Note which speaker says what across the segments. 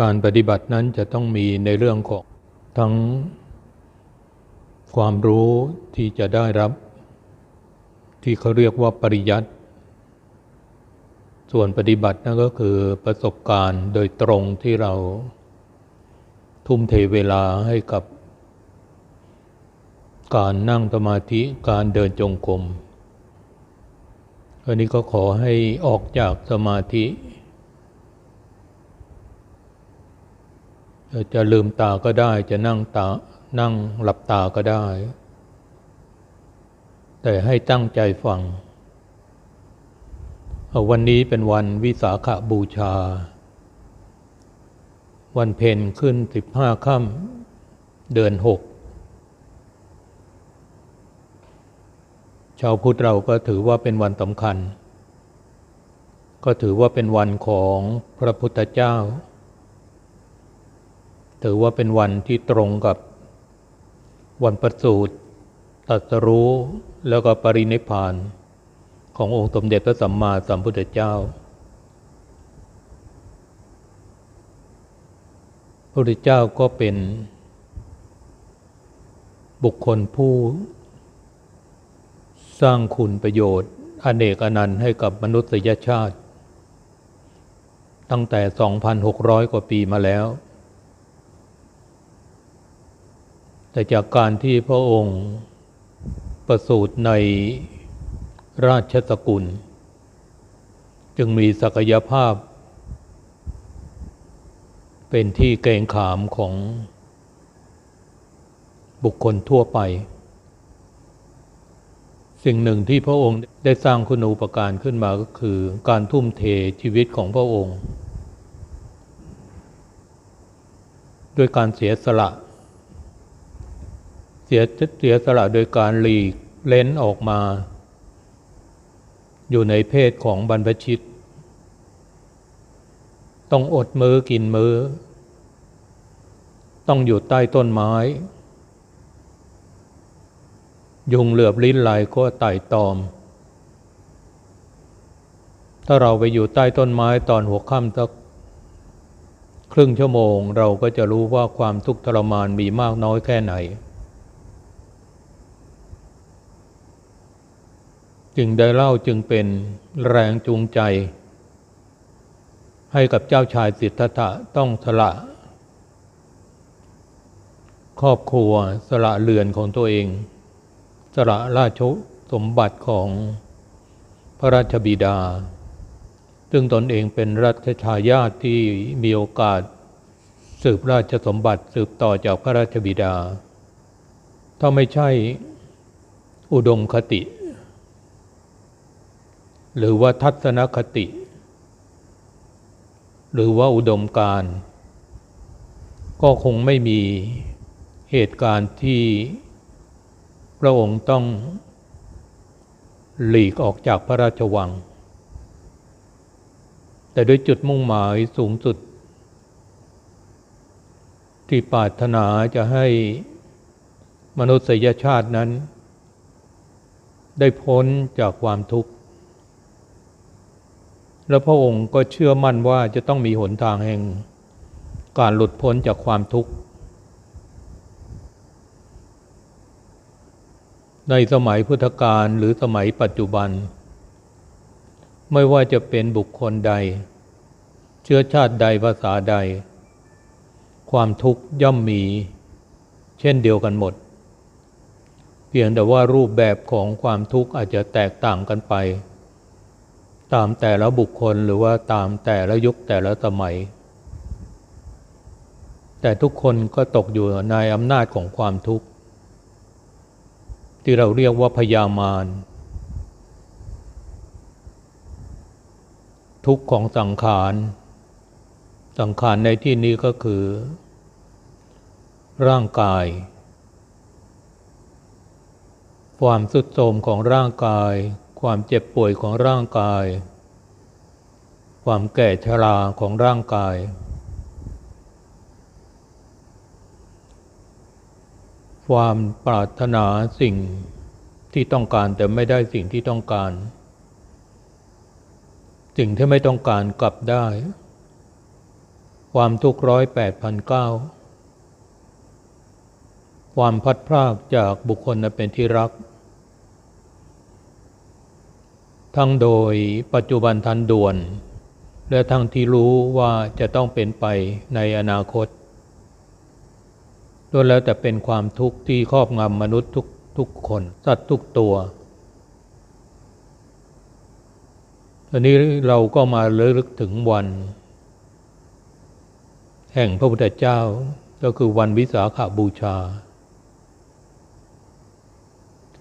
Speaker 1: การปฏิบัตินั้นจะต้องมีในเรื่องของทั้งความรู้ที่จะได้รับ ที่เขาเรียกว่าปริยัติ ส่วนปฏิบัตินั่นก็คือประสบการณ์โดยตรงที่เราทุ่มเทเวลาให้กับ การนั่งสมาธิการเดินจงกรมอันนี้ก็ขอให้ออกจากสมาธิ จะลืมตาก็ได้ จะนั่งตานั่งหลับตาก็ได้ แต่ให้ตั้งใจฟัง วันนี้เป็นวันวิสาขาบูชา วันเพ็ญขึ้นสิบห้าค่ำเดือนหกชาวพุทธเราก็ถือว่าเป็นวันสำคัญ ก็ถือว่าเป็นวันของพระพุทธเจ้า ถือว่าเป็นวันที่ตรงกับวันประสูติตรัสรู้แล้วก็ปรินิพพาน ขององค์สมเด็จพระสัมมาสัมพุทธเจ้า พระพุทธเจ้าก็เป็น บุคคลผู้ สร้างคุณประโยชน์ อเนกอนันต์ให้กับมนุษยชาติ ตั้งแต่ 2,600 กว่าปีมาแล้ว แต่จากการที่พระองค์ประสูติในราชสกุล จึงมีศักยภาพ เป็นที่เกรงขามของบุคคลทั่วไป สิ่งหนึ่งที่พระองค์ได้สร้างคุณูปการขึ้นมาก็คือการทุ่มเทชีวิตของพระองค์ ด้วยการเสียสละ เสียเสียสละโดยการหลีกเล้นออกมา อยู่ในเพศของบรรพชิต ต้องอดมือกินมือ ต้องอยู่ใต้ต้นไม้ ยุงเหลือบลิ้นไหลก็ไต่ตอม ถ้าเราไปอยู่ใต้ต้นไม้ตอนหัวค่ำสักครึ่งชั่วโมงเราก็จะรู้ว่าความทุกข์ทรมานมีมากน้อยแค่ไหน จึงได้เล่าจึงเป็นแรงจูงใจ ให้กับเจ้าชายสิทธัตถะต้องสละ ครอบครัวสละเรือนของตัวเอง สละราชสมบัติของพระราชบิดา ซึ่งตนเองเป็นรัชทายาทที่มีโอกาสสืบราชสมบัติสืบต่อจากพระราชบิดา ถ้าไม่ใช่อุดมคติ หรือว่าทัศนคติ หรือว่าอุดมการ ก็คงไม่มีเหตุการณ์ที่พระองค์ต้องหลีกออกจากพระราชวัง แต่ด้วยจุดมุ่งหมายสูงสุด ที่ปรารถนาจะให้มนุษยชาตินั้น ได้พ้นจากความทุกข์ และพระองค์ก็เชื่อมั่นว่าจะต้องมีหนทางแห่ง การหลุดพ้นจากความทุกข์ ในสมัยพุทธกาลหรือสมัยปัจจุบัน ไม่ว่าจะเป็นบุคคลใด เชื้อชาติใดภาษาใด ความทุกข์ย่อมมี เช่นเดียวกันหมด เพียงแต่ว่ารูปแบบของความทุกข์อาจจะแตกต่างกันไป ตามแต่ละบุคคลหรือว่าตามแต่ละยุคแต่ละสมัย แต่ทุกคนก็ตกอยู่ในอำนาจของความทุกข์ ที่เราเรียกว่าพยามารทุกข์ของสังขาร สังขารในที่นี้ก็คือ ร่างกาย ความสุดโทมของร่างกาย ความเจ็บป่วยของร่างกาย ความแก่ชราของร่างกาย ความปรารถนาสิ่งที่ต้องการแต่ไม่ได้สิ่งที่ต้องการ สิ่งที่ไม่ต้องการกลับได้ ความทุกข์ร้อยแปดพันเก้าความพัดพรากจากบุคคลนั้นเป็นที่รัก ทั้งโดยปัจจุบันทันด่วน และทั้งที่รู้ว่าจะต้องเป็นไปในอนาคตล้วนแล้วแต่เป็นความทุกข์ที่ครอบงำมนุษย์ทุกทุกคนสัตว์ทุกตัวทีนี้เราก็มาเลือกถึงวัน แห่งพระพุทธเจ้าก็คือวันวิสาขาบูชา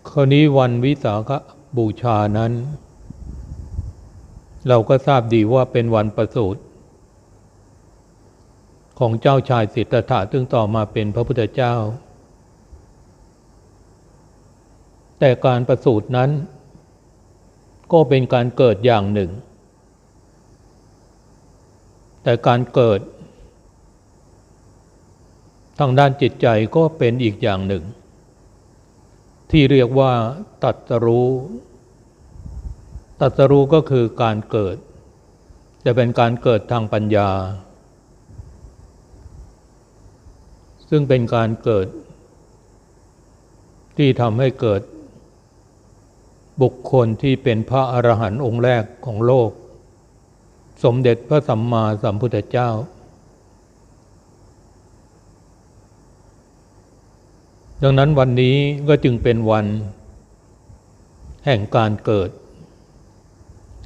Speaker 1: คราวนี้วันวิสาขบูชานั้น เราก็ทราบดีว่าเป็นวันประสูติของเจ้าชายสิทธัตถะซึ่งต่อมาเป็นพระพุทธเจ้า แต่การประสูตินั้น ก็เป็นการเกิดอย่างหนึ่ง แต่การเกิด ทางด้านจิตใจก็เป็นอีกอย่างหนึ่ง ที่เรียกว่าตัตรู้ ตัตรู้ก็คือการเกิดแต่เป็นการเกิดทางปัญญา ซึ่งเป็นการเกิด ที่ทำให้เกิด บุคคลที่เป็นพระอรหันต์องค์แรกของโลก สมเด็จพระสัมมาสัมพุทธเจ้าดังนั้นวันนี้ก็จึงเป็นวัน แห่งการเกิด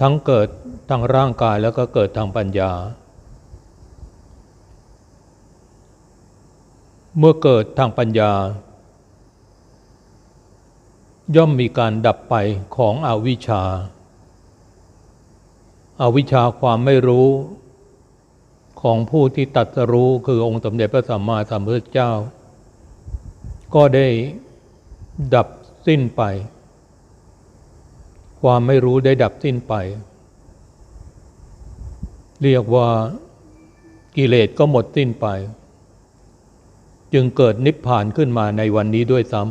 Speaker 1: ทั้งเกิดทางร่างกายแล้วก็เกิดทางปัญญา เมื่อเกิดทางปัญญา ย่อมมีการดับไปของอวิชชาอาวิชชาความไม่รู้ของผู้ที่ตัดรู้คือองค์สมเด็จพระสัมมาสัมพุทธเจ้า ก็ได้ดับสิ้นไป ความไม่รู้ได้ดับสิ้นไป เรียกว่ากิเลสก็หมดสิ้นไป จึงเกิดนิพพานขึ้นมาในวันนี้ด้วยซ้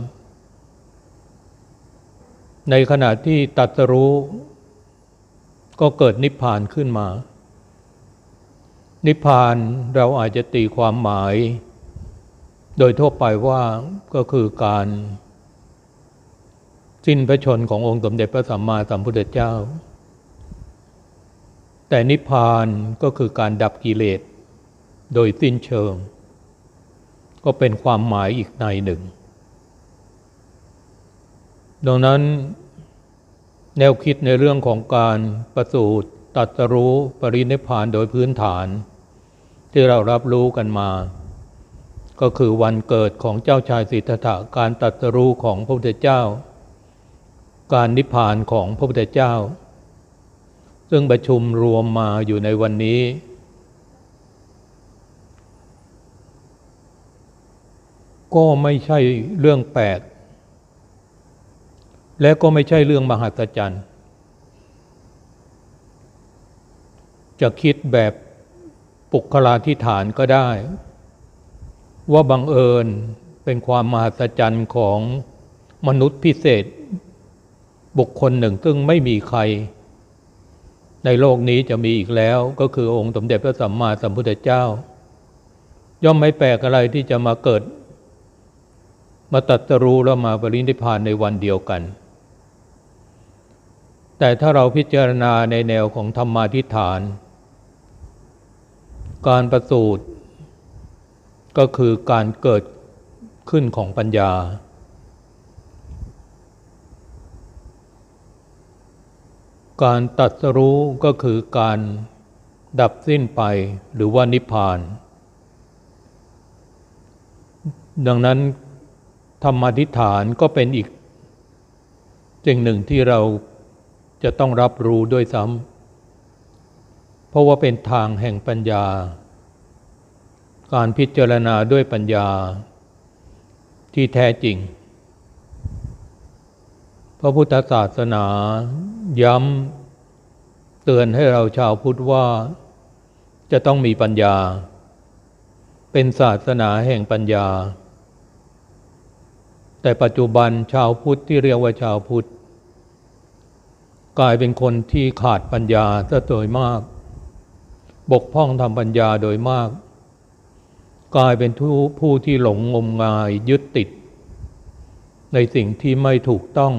Speaker 1: ำในขณะที่ตัตรู้ ก็เกิดนิพพานขึ้นมา นิพพานเราอาจจะตีความหมาย โดยทั่วไปว่าก็คือการ สิ้นพระชนขององค์สมเด็จพระสัมมาสัมพุทธเจ้า แต่นิพพานก็คือการดับกิเลส โดยสิ้นเชิง ก็เป็นความหมายอีกในหนึ่ง ดังนั้น แนวคิดในเรื่องของการประสูติตัดรู้ปรินิพพานโดยพื้นฐาน ที่เรารับรู้กันมา ก็คือวันเกิดของเจ้าชายสิทธัตถะการตัดรู้ของพระพุทธเจ้า การนิพพานของพระพุทธเจ้า ซึ่งประชุมรวมมาอยู่ในวันนี้ ก็ไม่ใช่เรื่องแปลกและก็ไม่ใช่เรื่องมหัศจรรย์ จะคิดแบบปุคลาธิฐานก็ได้ ว่าบังเอิญเป็นความมหัศจรรย์ของมนุษย์พิเศษ บุคคลหนึ่งซึ่งไม่มีใคร ในโลกนี้จะมีอีกแล้ว ก็คือองค์สมเด็จพระสัมมาสัมพุทธเจ้า ย่อมไม่แปลกอะไรที่จะมาเกิด มาตัดสรู้แล้วมาปรินิพพานในวันเดียวกัน แต่ถ้าเราพิจารณาในแนวของธรรมาทิฏฐาน การประสูติก็คือการเกิดขึ้นของปัญญา การตัดสรู้ก็คือการดับสิ้นไปหรือว่านิพพาน ดังนั้นธรรมธิฐานก็เป็นอีกสิ่งหนึ่งที่เราจะต้องรับรู้ด้วยซ้ำเพราะว่าเป็นทางแห่งปัญญา การพิจารณาด้วยปัญญาที่แท้จริง พระพุทธศาสนาย้ำเตือนให้เราชาวพุทธว่า จะต้องมีปัญญา เป็นศาสนาแห่งปัญญา แต่ปัจจุบันชาวพุทธที่เรียกว่าชาวพุทธกลายเป็นคนที่ขาดปัญญาซะโดยมาก บกพร่องทำปัญญาโดยมาก กลายเป็นผู้ที่หลงงมงายยึดติด ในสิ่งที่ไม่ถูกต้อง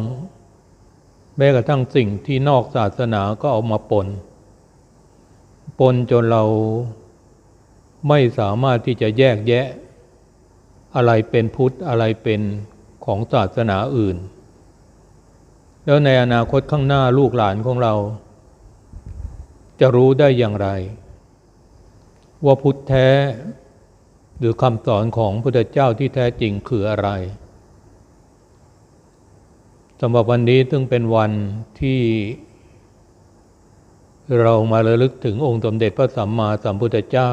Speaker 1: แม้กระทั่งสิ่งที่นอกศาสนาก็เอามาปน ปนจนเราไม่สามารถที่จะแยกแยะ อะไรเป็นพุทธอะไรเป็นของศาสนาอื่น แล้วในอนาคตข้างหน้าลูกหลานของเรา จะรู้ได้อย่างไร ว่าพุทธแท้ หรือคำสอนของพุทธเจ้าที่แท้จริงคืออะไร สำหรับวันนี้ซึ่งเป็นวันที่เรามาระลึกถึงองค์สมเด็จพระสัมมาสัมพุทธเจ้า